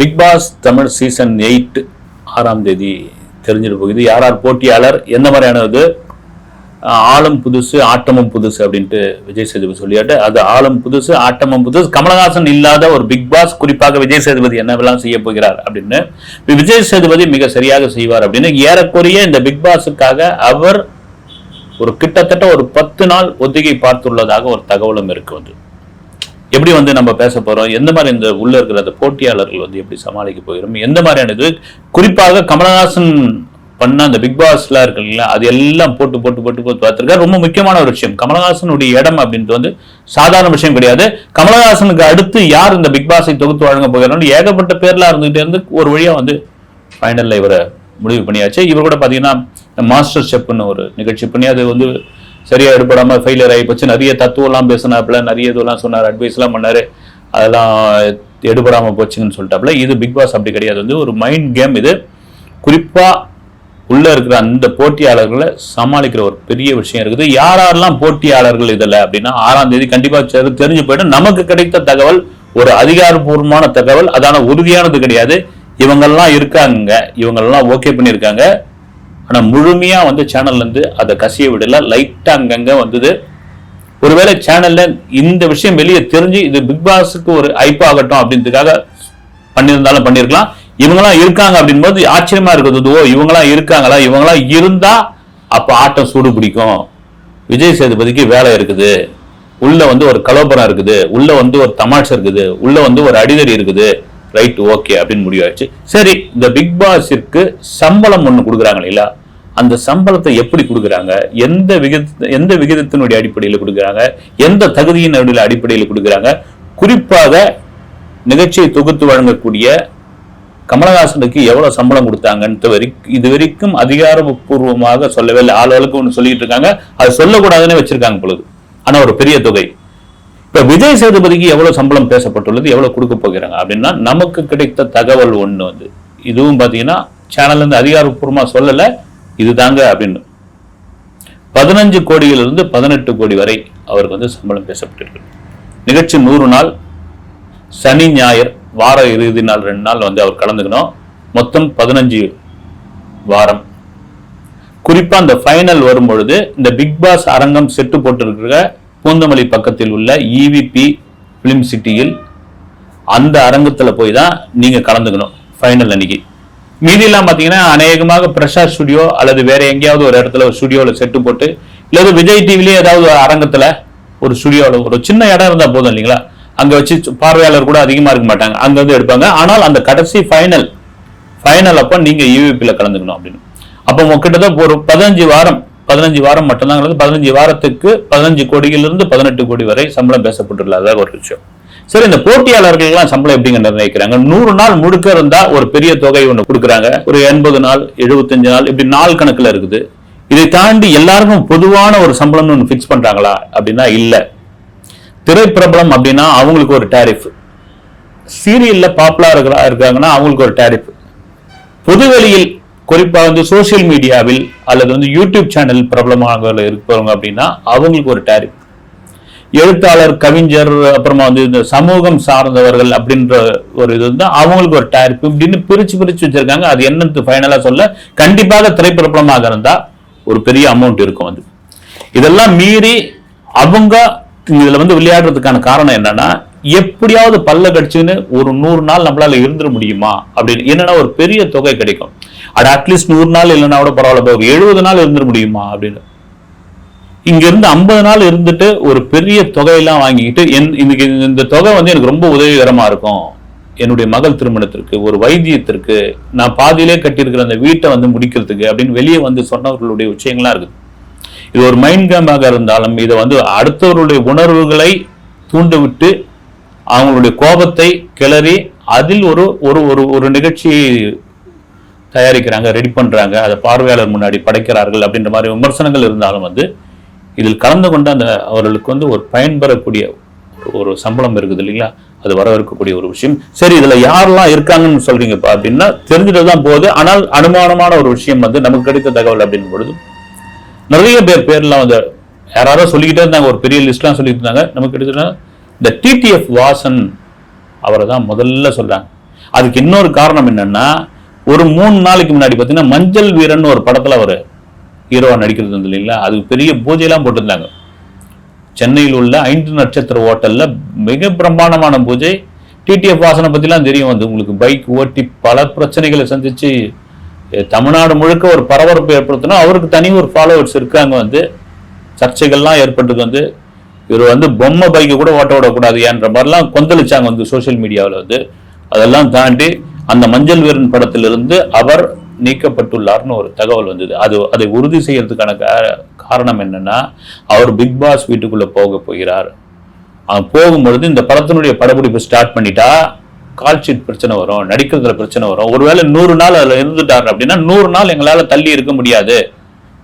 Bigg Boss Tamil season eight ஆறாம் தேதி தெரிஞ்சிட போகுது. யார் யார் போட்டியாளர் எந்த மாதிரியானது ஆஹ் ஆளும் புதுசு ஆட்டமும் புதுசு அப்படின்ட்டு விஜய் சேதுபதி சொல்லியாட்டு. அது ஆளும் புதுசு ஆட்டமும் புதுசு. கமலஹாசன் இல்லாத ஒரு பிக் பாஸ் குறிப்பாக விஜய் சேதுபதி என்னவெல்லாம் செய்ய போகிறார் அப்படின்னு. விஜய் சேதுபதி மிக சரியாக செய்வார் அப்படின்னு. ஏறக்குறைய இந்த பிக் பாஸுக்காக அவர் ஒரு கிட்டத்தட்ட ஒரு பத்து நாள் ஒத்திகை பார்த்துள்ளதாக ஒரு தகவலும் இருக்கு வந்து. எப்படி வந்து நம்ம பேச போகிறோம் எந்த மாதிரி இந்த உள்ள இருக்கிற அந்த போட்டியாளர்கள் வந்து எப்படி சமாளிக்க போகிறோம்? எந்த மாதிரியான இது? குறிப்பாக கமலஹாசன் பண்ண அந்த பிக் பாஸ்லாம் இருக்கு இல்லைங்களா அது எல்லாம் போட்டு போட்டு போட்டு போட்டு பார்த்துருக்காரு. ரொம்ப முக்கியமான ஒரு விஷயம். கமலஹாசனுடைய இடம் அப்படின்றது வந்து சாதாரண விஷயம் கிடையாது. கமலஹாசனுக்கு அடுத்து யார் இந்த பிக் பாஸை தொகுத்து வழங்க போகிறார்கள் ஏகப்பட்ட பேர்லாம் இருந்துகிட்டே இருந்து ஒரு வழியாக வந்து ஃபைனலில் இவரை முடிவு பண்ணியாச்சு. இவர் கூட பார்த்தீங்கன்னா மாஸ்டர் ஷெப்னு ஒரு நிகழ்ச்சி பண்ணி அது வந்து சரியா எடுபடாம ஃபெயிலியர் ஆகி போச்சு. நிறைய தத்துவம்லாம் பேசினாப்புல நிறைய இதெல்லாம் சொன்னார் அட்வைஸ்லாம் பண்ணாரு. அதெல்லாம் எடுபடாம போச்சுன்னு சொல்லிட்டாப்புல. இது பிக் பாஸ் அப்படி கிடையாது. வந்து ஒரு மைண்ட் கேம் இது. குறிப்பா உள்ள இருக்கிற அந்த போட்டியாளர்களை சமாளிக்கிற ஒரு பெரிய விஷயம் இருக்குது. யார் யாரெல்லாம் போட்டியாளர்கள் இதில் அப்படின்னா ஆறாம் தேதி கண்டிப்பா தெரிஞ்சு போயிடும். நமக்கு கிடைத்த தகவல் ஒரு அதிகாரப்பூர்வமான தகவல் அதான உறுதியானது கிடையாது. இவங்கெல்லாம் இருக்காங்க. இவங்கெல்லாம் ஓகே பண்ணியிருக்காங்க. ஆனால் முழுமையாக வந்து சேனல்லேருந்து அதை கசிய விடல. லைட்டாக அங்கங்கே வந்தது. ஒருவேளை சேனலில் இந்த விஷயம் வெளியே தெரிஞ்சு இது பிக் பாஸுக்கு ஒரு ஐப் ஆகட்டும் அப்படின்றதுக்காக பண்ணியிருந்தாலும் பண்ணியிருக்கலாம். இவங்களாம் இருக்காங்க அப்படின்போது ஆச்சரியமா இருக்குது. ஓ இவங்களாம் இருக்காங்களா? இவங்களாம் இருந்தா அப்போ ஆட்டம் சூடு பிடிக்கும். விஜய் சேதுபதிக்கு வேலை இருக்குது. உள்ள வந்து ஒரு கலோபரம் இருக்குது. உள்ள வந்து ஒரு தமாஷ் இருக்குது. உள்ள வந்து ஒரு அடிதடி இருக்குது. ரைட் ஓகே அப்படின்னு முடிவாயிடுச்சு சரி இந்த பிக் பாஸிற்கு சம்பளம் ஒன்று கொடுக்குறாங்க இல்லையா அந்த சம்பளத்தை எப்படி கொடுக்குறாங்க? எந்த விகித எந்த விகிதத்தினுடைய அடிப்படையில் கொடுக்குறாங்க? எந்த தகுதியின் அடிப்படையில் கொடுக்குறாங்க? குறிப்பாக நிகழ்ச்சியை தொகுத்து வழங்கக்கூடிய கமலஹாசனுக்கு எவ்வளவு சம்பளம் கொடுத்தாங்கன்னு வரை இது வரைக்கும் அதிகாரப்பூர்வமாக சொல்லவே இல்லை. ஆளுகளுக்கு ஒன்று சொல்லிட்டு இருக்காங்க. அது சொல்லக்கூடாதுன்னு வச்சிருக்காங்க பொழுது. ஆனால் ஒரு பெரிய தொகை. இப்போ விஜய் சேதுபதிக்கு எவ்வளவு சம்பளம் பேசப்பட்டுள்ளது எவ்வளவு கொடுக்க போகிறாங்க அப்படின்னா நமக்கு கிடைத்த தகவல் ஒன்று வந்து இதுவும் பாத்தீங்கன்னா சேனல்லேருந்து அதிகாரப்பூர்வமாக சொல்லலை இது இதுதாங்க அப்படின்னு. பதினஞ்சு கோடியிலிருந்து பதினெட்டு கோடி வரை அவருக்கு வந்து சம்பளம் பேசப்பட்டிருக்கு. நிகழ்ச்சி நூறு நாள் சனி ஞாயிறு வார இறுதி நாள் ரெண்டு நாள் வந்து அவர் கலந்துக்கணும். மொத்தம் பதினஞ்சு வாரம். குறிப்பாக அந்த ஃபைனல் வரும் பொழுது இந்த பிக் பாஸ் அரங்கம் செட்டு போட்டிருக்கிற பூந்தமல்லி பக்கத்தில் உள்ள இவிபி பிலிம் சிட்டியில் அந்த அரங்கத்தில் போய் தான் நீங்கள் கலந்துக்கணும் ஃபைனல் அன்னைக்கு. மீதியெல்லாம் பார்த்தீங்கன்னா அநேகமாக பிரசாத் ஸ்டுடியோ அல்லது வேற எங்கேயாவது ஒரு இடத்துல ஒரு ஸ்டுடியோவில் செட்டு போட்டு இல்லாத விஜய் டிவிலேயே ஏதாவது ஒரு அரங்கத்தில் ஒரு ஸ்டுடியோவில் ஒரு சின்ன இடம் இருந்தால் போதும் இல்லைங்களா? அங்கே வச்சு பார்வையாளர் கூட அதிகமாக இருக்க மாட்டாங்க. அங்கே வந்து எடுப்பாங்க. ஆனால் அந்த கடைசி ஃபைனல் ஃபைனல் அப்போ நீங்கள் யூவிபியில் கலந்துக்கணும் அப்படின்னு. அப்போ உங்ககிட்ட தான் ஒரு பதினஞ்சு வாரம் பதினஞ்சு வாரம் மட்டும்தான் பதினஞ்சு வாரத்துக்கு பதினஞ்சு கோடியிலிருந்து பதினெட்டு கோடி வரை சம்பளம் பேசப்பட்டுள்ளதாக ஒரு விஷயம். சரி இந்த போட்டியாளர்கள் எல்லாம் சம்பளம் எப்படிங்க நிர்ணயிக்கிறாங்க? நூறு நாள் முழுக்க இருந்தா ஒரு பெரிய தொகை ஒன்று கொடுக்குறாங்க. ஒரு எண்பது நாள் எழுபத்தஞ்சு நாள் இப்படி நாள் கணக்குல இருக்குது. இதை தாண்டி எல்லாருக்கும் பொதுவான ஒரு சம்பளம்னு ஒன்று ஃபிக்ஸ் பண்றாங்களா? அப்படின்னா இல்ல. திரைப்பிரபலம் அப்படின்னா அவங்களுக்கு ஒரு டேரிஃப் சீரியல்ல பாப்புலர் இருக்கிறா இருக்காங்கன்னா அவங்களுக்கு ஒரு டேரிஃப் பொதுவெளியில் குறிப்பாக வந்து சோஷியல் மீடியாவில் அல்லது வந்து யூடியூப் சேனல் பிரபலமாக இருக்கிறவங்க அப்படின்னா அவங்களுக்கு ஒரு டேரிஃப் எழுத்தாளர் கவிஞர் அப்புறமா வந்து இந்த சமூகம் சார்ந்தவர்கள் அப்படின்ற ஒரு இது வந்து அவங்களுக்கு ஒரு டேரிஃப் இப்படின்னு பிரிச்சு பிரிச்சு வச்சிருக்காங்க. அது என்னன்னு ஃபைனலா சொல்ல கண்டிப்பாக திரைப்பிரபலமாக இருந்தா ஒரு பெரிய அமௌண்ட் இருக்கும் அது. இதெல்லாம் மீறி அவங்க இதுல வந்து விளையாடுறதுக்கான காரணம் என்னன்னா எப்படியாவது பல்ல கடிச்சுன்னு ஒரு நூறு நாள் நம்மளால இருந்துட முடியுமா? அப்படின்னு என்னன்னா ஒரு பெரிய தொகை கிடைக்கும். அது அட்லீஸ்ட் நூறு நாள் இல்லைன்னா கூட பரவாயில்ல ஒரு எழுபது நாள் இருந்துட முடியுமா? அப்படின்னு. இங்க இருந்து ஐம்பது நாள் இருந்துட்டு ஒரு பெரிய தொகையெல்லாம் வாங்கிக்கிட்டு என் இன்னைக்கு இந்த தொகை வந்து எனக்கு ரொம்ப உதவிகரமா இருக்கும். என்னுடைய மகள் திருமணத்திற்கு ஒரு வைத்தியத்திற்கு நான் பாதியிலே கட்டியிருக்கிற அந்த வீட்டை வந்து முடிக்கிறதுக்கு அப்படின்னு வெளியே வந்து சொன்னவர்களுடைய விஷயங்கள்லாம் இருக்குது. இது ஒரு மைண்ட் கேம்பாக இருந்தாலும் இதை வந்து அடுத்தவர்களுடைய உணர்வுகளை தூண்டிவிட்டு அவங்களுடைய கோபத்தை கிளறி அதில் ஒரு ஒரு ஒரு ஒரு நிகழ்ச்சி தயாரிக்கிறாங்க ரெடி பண்ணுறாங்க அதை பார்வையாளர் முன்னாடி படைக்கிறார்கள் அப்படின்ற மாதிரி விமர்சனங்கள் இருந்தாலும் வந்து இதில் கலந்து கொண்ட அந்த அவர்களுக்கு வந்து ஒரு பயன்பெறக்கூடிய ஒரு- ஒரு சம்பளம் இருக்குது இல்லைங்களா? அது வரவேற்கக்கூடிய ஒரு விஷயம். சரி இதில் யாரெல்லாம் இருக்காங்கன்னு சொல்கிறீங்கப்பா அப்படின்னா தெரிஞ்சுட்டு தான் போகுது. ஆனால் அனுமானமான ஒரு விஷயம் வந்து நமக்கு கிடைத்த தகவல் அப்படின் பொழுது நிறைய பேர் பேர்லாம் வந்து யாராவது சொல்லிக்கிட்டே இருந்தாங்க ஒரு பெரிய லிஸ்ட்லாம் சொல்லிட்டு இருந்தாங்க. நமக்கு கிடைச்சதுன்னா இந்த டிடிஎஃப் வாசன் அவரை தான் முதல்ல சொல்றாங்க. அதுக்கு இன்னொரு காரணம் என்னன்னா ஒரு மூணு நாளைக்கு முன்னாடி பார்த்தீங்கன்னா மஞ்சள் வீரன் ஒரு படத்தில் அவர் ஹீரோவாக நடிக்கிறது வந்து இல்லைங்களா? அதுக்கு பெரிய பூஜையெல்லாம் போட்டிருந்தாங்க. சென்னையில் உள்ள ஐந்து நட்சத்திர ஹோட்டலில் மிக பிரம்மாண்டமான பூஜை. டிடிஎஃப் வாசனை பற்றிலாம் தெரியும். வந்து உங்களுக்கு பைக் ஓட்டி பல பிரச்சனைகளை சந்திச்சு தமிழ்நாடு முழுக்க ஒரு பரபரப்பு ஏற்படுத்தினா அவருக்கு தனி ஒரு ஃபாலோவர்ஸ் இருக்காங்க வந்து. சர்ச்சைகள்லாம் ஏற்பட்டது வந்து. இவர் வந்து பொம்மை பைக்கை கூட ஓட்ட விடக்கூடாது என்ற மாதிரிலாம் கொந்தளிச்சாங்க வந்து சோஷியல் மீடியாவில் வந்து. அதெல்லாம் தாண்டி அந்த மஞ்சள் வீரன் படத்திலிருந்து அவர் நீக்கப்பட்டுள்ளார்னு ஒரு தகவல் வந்தது. அது அதை உறுதி செய்யறதுக்கான கா- காரணம் என்னன்னா அவர் பிக் பாஸ் வீட்டுக்குள்ள போக போகிறார். போகும்பொழுது இந்த படத்தினுடைய படப்பிடிப்பு ஸ்டார்ட் பண்ணிட்டா கால்ஷீட் பிரச்சனை வரும் நடிக்கிறதுல பிரச்சனை வரும். ஒருவேளை நூறு நாள் அதில் இருந்துட்டார் அப்படின்னா நூறு நாள் எங்களால் தள்ளி இருக்க முடியாது.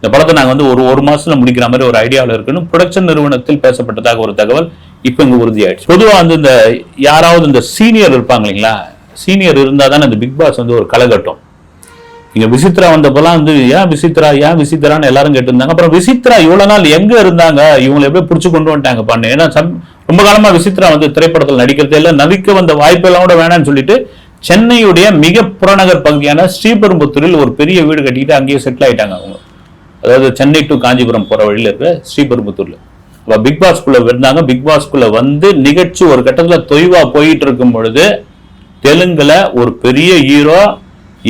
இந்த படத்தை நாங்கள் வந்து ஒரு ஒரு மாசத்துல முடிக்கிற மாதிரி ஒரு ஐடியாவில் இருக்குன்னு ப்ரொடக்ஷன் நிறுவனத்தில் பேசப்பட்டதாக ஒரு தகவல் இப்போ இங்கே உறுதியாயிடுச்சு. பொதுவாக வந்து இந்த யாராவது இந்த சீனியர் இருப்பாங்க இல்லைங்களா? சீனியர் இருந்தால் தானே இந்த பிக் பாஸ் வந்து ஒரு கலகட்டம் இங்க விசித்ரா வந்தப்பெல்லாம் வந்து ஏன் விசித்ரா? ஏன் விசித்ரான்னு எல்லாரும் கேட்டிருந்தாங்க. அப்புறம் விசித்ரா இவ்வளவு நாள் எங்க இருந்தாங்க? இவங்களை எப்படி பிடிச்சு கொண்டு வந்துட்டாங்க பண்ணு ஏன்னா ரொம்ப காலமா விசித்ரா வந்து திரைப்படத்தில் நடிக்கிறதே இல்லை. நடிக்க வந்த வாய்ப்பெல்லாம் கூட வேணாம்னு சொல்லிட்டு சென்னையுடைய மிக புறநகர் பகுதியான ஸ்ரீபெரும்புத்தூரில் ஒரு பெரிய வீடு கட்டிக்கிட்டு அங்கேயே செட்டில் ஆயிட்டாங்க அவங்க. அதாவது சென்னை டு காஞ்சிபுரம் போகிற வழியில இருக்கிற ஸ்ரீபெரும்புத்தூர்ல. அப்ப பிக் பாஸ்குள்ளே இருந்தாங்க. பிக் பாஸ்குள்ளே வந்து நிகழ்ச்சி ஒரு கட்டத்தில் தொய்வாக போயிட்டு இருக்கும் பொழுது தெலுங்கில் ஒரு பெரிய ஹீரோ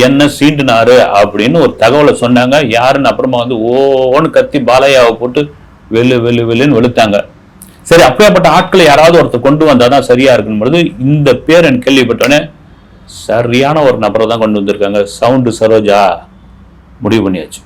என்ன சீண்டினாரு அப்படின்னு ஒரு தகவலை சொன்னாங்க. யாருன்னு அப்புறமா வந்து ஓன்னு கத்தி பாலையாவை போட்டு வெளு வெளு வெளுன்னு வெளுத்தாங்க. சரி அப்படியாப்பட்ட ஆட்களை யாராவது ஒருத்தர் கொண்டு வந்தாதான் சரியாக இருக்கும் பொழுது இந்த பேர் எனக்கு கேள்விப்பட்டோன்னே சரியான ஒரு நபரை தான் கொண்டு வந்திருக்காங்க. சவுண்டு சரோஜா முடிவு பண்ணியாச்சு.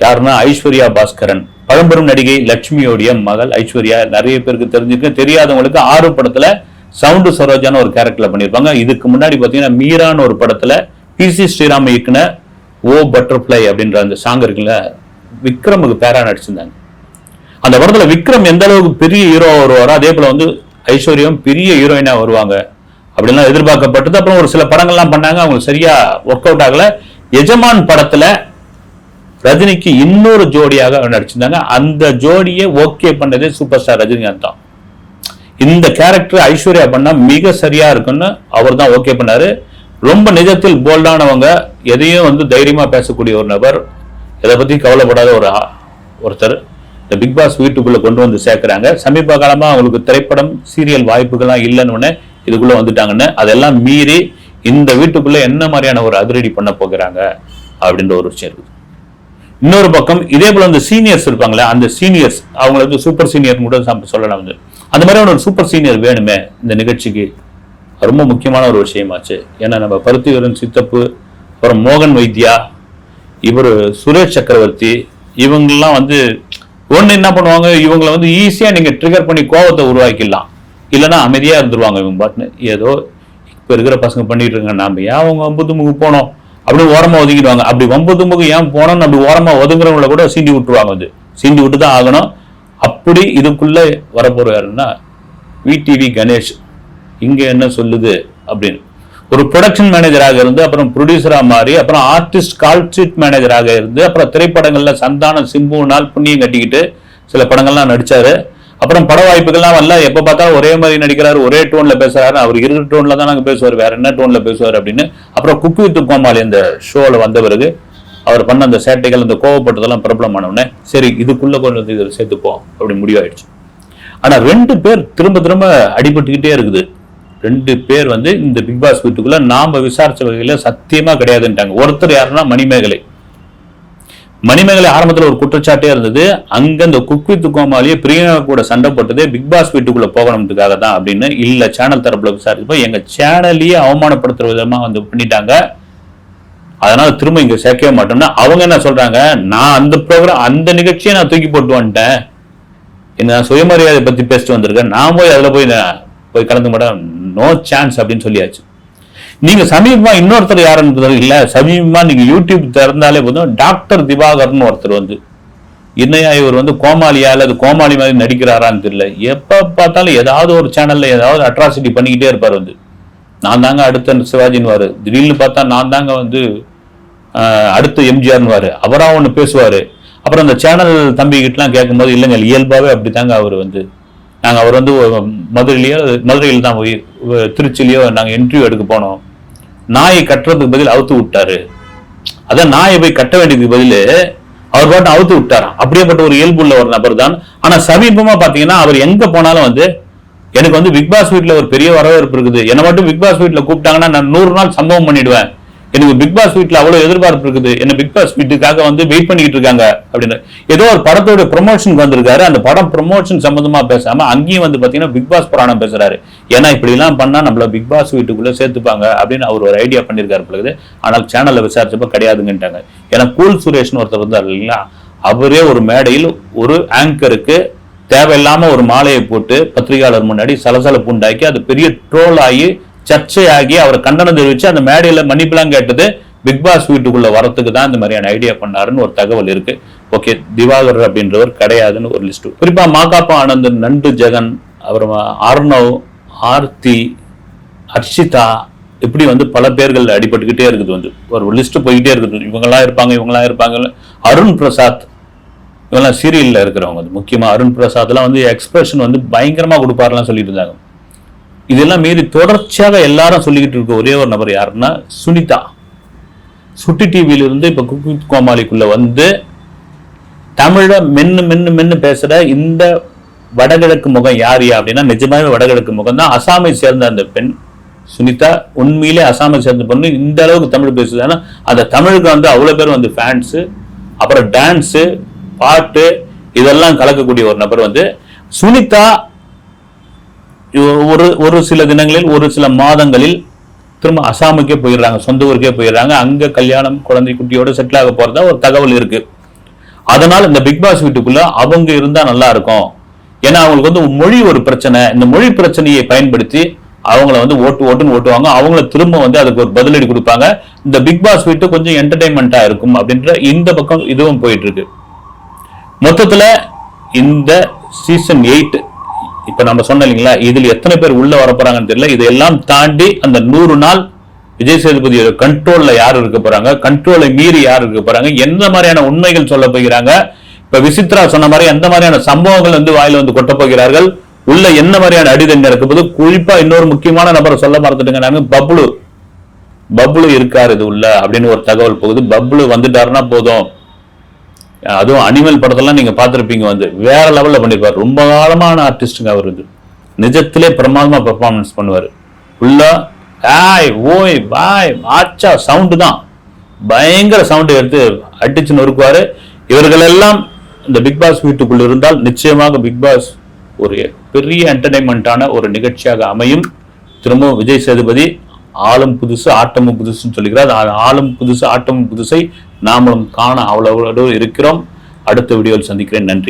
யாருன்னா ஐஸ்வர்யா பாஸ்கரன். பழம்பெரும் நடிகை லட்சுமியோடைய மகள் ஐஸ்வர்யா. நிறைய பேருக்கு தெரிஞ்சிருக்கு. தெரியாதவங்களுக்கு ஆறு படத்துல சவுண்டு சரோஜான ஒரு கேரக்டர்ல பண்ணியிருப்பாங்க. இதுக்கு முன்னாடி பாத்தீங்கன்னா மீரான ஒரு படத்துல பி சி ஸ்ரீராம் இயக்குன ஓ பட்டர்ஃப்ளை அப்படின்ற அந்த சாங் இருக்குல்ல விக்ரமுக்கு பேரா நடிச்சிருந்தாங்க. அந்த படத்துல விக்ரம் எந்த அளவுக்கு பெரிய ஹீரோ வருவாரோ அதே போல வந்து ஐஸ்வர்யம் பெரிய ஹீரோயினா வருவாங்க. அப்படின்லாம் எதிர்பார்க்கப்பட்டது. அப்புறம் ஒரு சில படங்கள்லாம் பண்ணாங்க. அவங்களுக்கு சரியா ஒர்க் அவுட் ஆகல. எஜமான் படத்துல ரஜினிக்கு இன்னொரு ஜோடியாக நடிச்சிருந்தாங்க. அந்த ஜோடியை ஓகே பண்ணதே சூப்பர் ஸ்டார் ரஜினிகாந்த் தான். இந்த கேரக்டர் ஐஸ்வர்யா பண்ணா மிக சரியா இருக்குன்னு அவர் தான் ஓகே பண்ணாரு. ரொம்ப நிஜத்தில் போல்டானவங்க எதையும் வந்து தைரியமா பேசக்கூடிய ஒரு நபர் இதை பத்தி கவலைப்படாத ஒரு ஒருத்தர். இந்த பிக் பாஸ் வீட்டுக்குள்ள கொண்டு வந்து சேர்க்குறாங்க. சமீப காலமா அவங்களுக்கு திரைப்படம் சீரியல் வாய்ப்புகள்லாம் இல்லைன்னு உடனே இதுக்குள்ள வந்துட்டாங்கன்னு அதெல்லாம் மீறி இந்த வீட்டுக்குள்ள என்ன மாதிரியான ஒரு அதிரடி பண்ண போகிறாங்க அப்படின்ற ஒரு விஷயம் இருக்குது. இன்னொரு பக்கம் இதே போல அந்த சீனியர்ஸ் இருப்பாங்களே அந்த சீனியர்ஸ் அவங்கள வந்து சூப்பர் சீனியர் கூட சொல்லலாம் வந்து. அந்த மாதிரி ஒரு சூப்பர் சீனியர் வேணுமே இந்த நிகழ்ச்சிக்கு. ரொம்ப முக்கியமான ஒரு விஷயமாச்சு. ஏன்னா நம்ம பருத்திவரன் சித்தப்பு அப்புறம் மோகன் வைத்தியா இவர் சுரேஷ் சக்கரவர்த்தி இவங்கெல்லாம் வந்து ஒன்று என்ன பண்ணுவாங்க இவங்களை வந்து ஈஸியாக நீங்கள் ட்ரிகர் பண்ணி கோவத்தை உருவாக்கிடலாம். இல்லைன்னா அமைதியாக இருந்துருவாங்க இவங்க பாட்டுன்னு. ஏதோ இப்போ இருக்கிற பசங்க பண்ணிட்டு இருங்க நாம ஏன் அவங்க வம்பு தும்புக்கு போனோம்? அப்படி ஓரமாக ஒதுங்கிடுவாங்க அப்படி வம்பு தும்புக்கு ஏன் போனோம்னு அப்படி ஓரமாக ஒதுங்குறவங்கள கூட சீண்டி விட்டுருவாங்க வந்து சீண்டி விட்டு தான் ஆகணும். அப்படி இதுக்குள்ளே வரப்போற யாருன்னா விடிவி கணேஷ். இங்கே என்ன சொல்லுது அப்படின்னு. ஒரு ப்ரொடக்ஷன் மேனேஜராக இருந்து அப்புறம் ப்ரொடியூசராக மாறி அப்புறம் ஆர்டிஸ்ட் கால் ஷீட் மேனேஜராக இருந்து அப்புறம் திரைப்படங்களில் சந்தானம் சிம்பு நாள் புண்ணியம் கட்டிக்கிட்டு சில படங்கள்லாம் நடித்தார் அப்புறம் பட வாய்ப்புகள்லாம் வரல. எப்போ பார்த்தாலும் ஒரே மாதிரி நடிக்கிறாரு ஒரே டோன்ல பேசுறாரு அவர் இருக்கிற டோன்ல தான் நாங்கள் பேசுவார். வேற என்ன டோன்ல பேசுவார் அப்படின்னு. அப்புறம் குக்கு வித்து கோமாளி இந்த ஷோவில் வந்த பிறகு அவர் பண்ண அந்த சேட்டைகள் அந்த கோவப்பட்டதெல்லாம் பிரபலமான உடனே சரி இதுக்குள்ள கொண்டு வந்து இதில் சேர்த்துப்போம் அப்படி முடிவாயிடுச்சு. ஆனால் ரெண்டு பேர் திரும்ப திரும்ப அடிபட்டுக்கிட்டே இருக்குது. ரெண்டு பேர் வந்து இந்த பிக் பாஸ் வீட்டுக்குள்ள நாம விசாரிச்ச வகையில சத்தியமா கிடையாதுன்ட்டாங்க. ஒருத்தர் யாருன்னா மணிமேகலை. மணிமேகலை ஆரம்பத்தில் ஒரு குற்றச்சாட்டே இருந்தது. அங்க இந்த குக் வித் கோமாளியே பிரியங்கா கூட சண்டை போட்டதே பிக் பாஸ் வீட்டுக்குள்ள போகணுன்றதுக்காக தான் அப்படின்னு இல்ல சேனல் தரப்புல விசாரிச்சப்போ எங்க சேனலையே அவமானப்படுத்துற விதமா வந்து பண்ணிட்டாங்க. அதனால திரும்ப இங்க சேர்க்கவே மாட்டோம்னா அவங்க என்ன சொல்றாங்க? நான் அந்த ப்ரோக்ராம் அந்த நிகழ்ச்சியை நான் தூக்கி போட்டு வந்துட்டேன். என்ன சுயமரியாதை பத்தி பேசிட்டு வந்திருக்கேன். நான் போய் அதுல போய் போய் கலந்து மாட்டேன். நோ சான்ஸ் அப்படின்னு சொல்லியாச்சு. நீங்க சமீபமா இன்னொருத்தர் யாருன்னு இல்ல சமீபமா நீங்க யூடியூப் திறந்தாலே போதும். டாக்டர் திவாகர்னு ஒருத்தர் வந்து என்னையா இவர் வந்து கோமாளியா அல்லது கோமாளி மாதிரி நடிக்கிறாரான்னு தெரியல எப்ப பார்த்தாலும் ஏதாவது ஒரு சேனல்ல ஏதாவது அட்ராசிட்டி பண்ணிக்கிட்டே இருப்பார் வந்து. நான் தாங்க அடுத்த சிவாஜின்னு திடீர்னு பார்த்தா நான் தாங்க வந்து அடுத்த எம்ஜிஆர்னு அவராக ஒன்று பேசுவார். அப்புறம் அந்த சேனல் தம்பி கிட்டலாம் கேட்கும்போது இல்லைங்க இயல்பாகவே அப்படி தாங்க அவர் வந்து. நாங்கள் அவர் வந்து மதுரையிலேயோ மதுரையில் தான் போய் திருச்சிலேயோ நாங்கள் இன்டர்வியூ எடுக்க போனோம். நாயை கட்டுறதுக்கு பதில் அவுத்து விட்டாரு. அதான் நாயை போய் கட்ட வேண்டியதுக்கு பதில் அவர் பாட்டு அவுத்து விட்டாராம். அப்படியேப்பட்ட ஒரு இயல்பு உள்ள ஒரு நபர் தான். ஆனா சமீபமா பாத்தீங்கன்னா அவர் எங்க போனாலும் வந்து எனக்கு வந்து பிக் பாஸ் வீட்ல ஒரு பெரிய வரவேற்பு இருக்குது. என்ன மட்டும் பிக் பாஸ் வீட்ல கூப்பிட்டாங்கன்னா நான் நூறு நாள் சம்பவம் பண்ணிடுவேன். எனக்கு பிக் பாஸ் வீட்டில் அவ்வளவு எதிர்பார்ப்பு இருக்குது. என்ன பிக் பாஸ் வீட்டுக்காக வந்து வெயிட் பண்ணிக்கிட்டு இருக்காங்க அப்படின்னு. ஏதோ ஒரு படத்தோட ப்ரொமோஷன் வந்திருக்காரு. அந்த படம் ப்ரொமோஷன் சம்பந்தமா பேசாம அங்கேயும் வந்து பாத்தீங்கன்னா பிக் பாஸ் புராணம் பேசுறாரு. ஏன்னா இப்படி எல்லாம் பண்ணா நம்மள பிக் பாஸ் வீட்டுக்குள்ள சேர்த்துப்பாங்க அப்படின்னு அவர் ஒரு ஐடியா பண்ணியிருக்காரு பிள்ளைது ஆனால் சேனல்ல விசாரிச்சப்ப கிடையாதுங்கன்ட்டாங்க. ஏன்னா கூல் சுரேஷ்னு ஒருத்தர் வந்தார் இல்லைங்களா? அவரே ஒரு மேடையில் ஒரு ஆங்கருக்கு தேவையில்லாம ஒரு மாலையை போட்டு பத்திரிகையாளர் முன்னாடி சலசலப்பு உண்டாக்கி அது பெரிய ட்ரோல் ஆகி சர்ச்சையாகி அவர் கண்டனம் தெரிவிச்சு அந்த மேடையில மன்னிப்புலாம் கேட்டது பிக் பாஸ் வீட்டுக்குள்ள வரத்துக்கு தான் இந்த மாதிரியான ஐடியா பண்ணாருன்னு ஒரு தகவல் இருக்கு. ஓகே திவாகர் அப்படின்றவர் கிடையாதுன்னு ஒரு லிஸ்ட் குறிப்பா மாகாப்பா ஆனந்தன் நண்டு ஜெகன் அப்புறமா அர்ணவ் ஆர்த்தி ஹர்ஷிதா இப்படி வந்து பல பேர்கள் அடிபட்டுக்கிட்டே இருக்குது வந்து. ஒரு லிஸ்ட் போய்கிட்டே இருக்குது. இவங்கெல்லாம் இருப்பாங்க இவங்கெல்லாம் இருப்பாங்க. அருண் பிரசாத் இவங்கெல்லாம் சீரியல்ல இருக்கிறவங்க வந்து. முக்கியமா அருண் பிரசாத்லாம் வந்து எக்ஸ்பிரஷன் வந்து பயங்கரமா கொடுப்பாருலாம் சொல்லிட்டு இருந்தாங்க. இதெல்லாம் மீறி தொடர்ச்சியாக எல்லாரும் சொல்லிக்கிட்டு இருக்க ஒரே ஒரு நபர் யாருன்னா சுனிதா. சுட்டி டிவியில இருந்து இப்ப குக்கு கோமாளிக்குள்ள வந்து தமிழ மென்னு மென்னு மென்னு பேசுற இந்த வடகிழக்கு முகம் யார் யா அப்படின்னா நிஜமாவே வடகிழக்கு முகம் தான் அசாமை சேர்ந்த அந்த பெண் சுனிதா உண்மையிலே அசாமை சேர்ந்த பொண்ணு. இந்த அளவுக்கு தமிழ் பேசுது. ஏன்னா அந்த தமிழுக்கு வந்து அவ்வளவு பேர் வந்து ஃபேன்ஸு அப்புறம் டான்ஸு பாட்டு இதெல்லாம் கலக்கக்கூடிய ஒரு நபர் வந்து சுனிதா ஒரு ஒரு சில தினங்களில் ஒரு சில மாதங்களில் திரும்ப அசாமுக்கே போயிடுறாங்க சொந்த ஊருக்கே போயிடுறாங்க. அங்கே கல்யாணம் குழந்தை குட்டியோட செட்டில் ஆக போகிறதா ஒரு தகவல் இருக்கு. அதனால் இந்த பிக் பாஸ் வீட்டுக்குள்ளே அவங்க இருந்தால் நல்லா இருக்கும். ஏன்னா அவங்களுக்கு வந்து மொழி ஒரு பிரச்சனை. இந்த மொழி பிரச்சனையை பயன்படுத்தி அவங்கள வந்து ஓட்டு ஓட்டுன்னு ஓட்டுவாங்க. அவங்கள திரும்ப வந்து அதுக்கு ஒரு பதிலடி கொடுப்பாங்க. இந்த பிக் பாஸ் வீட்டு கொஞ்சம் என்டர்டைன்மெண்ட்டாக இருக்கும் அப்படின்ற இந்த பக்கம் இதுவும் போயிட்டு இருக்கு. மொத்தத்தில் இந்த சீசன் எயிட் இப்ப நம்ம சொன்ன இல்லைங்களா இதுல எத்தனை பேர் உள்ள வரப்போறாங்கன்னு தெரியல. இதெல்லாம் தாண்டி அந்த நூறு நாள் விஜய் சேதுபதியோட கண்ட்ரோல்ல யார் இருக்க போறாங்க? கண்ட்ரோலை மீறி யார் இருக்க போறாங்க? எந்த மாதிரியான உண்மைகள் சொல்ல போகிறாங்க? இப்ப விசித்ரா சொன்ன மாதிரி எந்த மாதிரியான சம்பவங்கள் வந்து வாயில வந்து கொட்ட போகிறார்கள். உள்ள என்ன மாதிரியான அடிதன் நடக்கும்போது குறிப்பா இன்னொரு முக்கியமான நபரை சொல்ல மறந்துட்டுங்க நாங்க பப்ளு. பப்ளு இருக்காரு இது உள்ள அப்படின்னு ஒரு தகவல் போகுது. பப்ளு வந்துட்டாருன்னா போதும். அதுவும் அனிமல் படத்தெல்லாம் நீங்க பார்த்துருப்பீங்க வந்து. வேற லெவலில் பண்ணியிருப்பார் ரொம்ப காலமான ஆர்டிஸ்டுங்க அவர் இது நிஜத்திலே பிரமாதமாக பெர்ஃபார்மன்ஸ் பண்ணுவார். ஃபுல்லா ஆய் ஓய் பாய் ஆச்சா சவுண்டு தான். பயங்கர சவுண்டு எடுத்து அடிச்சு நொறுக்குவார். இவர்களெல்லாம் இந்த பிக் பாஸ் வீட்டுக்குள் இருந்தால் நிச்சயமாக பிக் பாஸ் ஒரு பெரிய என்டர்டைன்மெண்ட்டான ஒரு நிகழ்ச்சியாக அமையும். திரும்பவும் விஜய் சேதுபதி ஆளும் புதுசு ஆட்டமும் புதுசுன்னு சொல்லுகிறார் ஆளும் புதுசு ஆட்டமும் புதுசை நாமளும் காண அவ்வளவு இருக்கிறோம். அடுத்த வீடியோவில் சந்திக்கிறேன். நன்றி.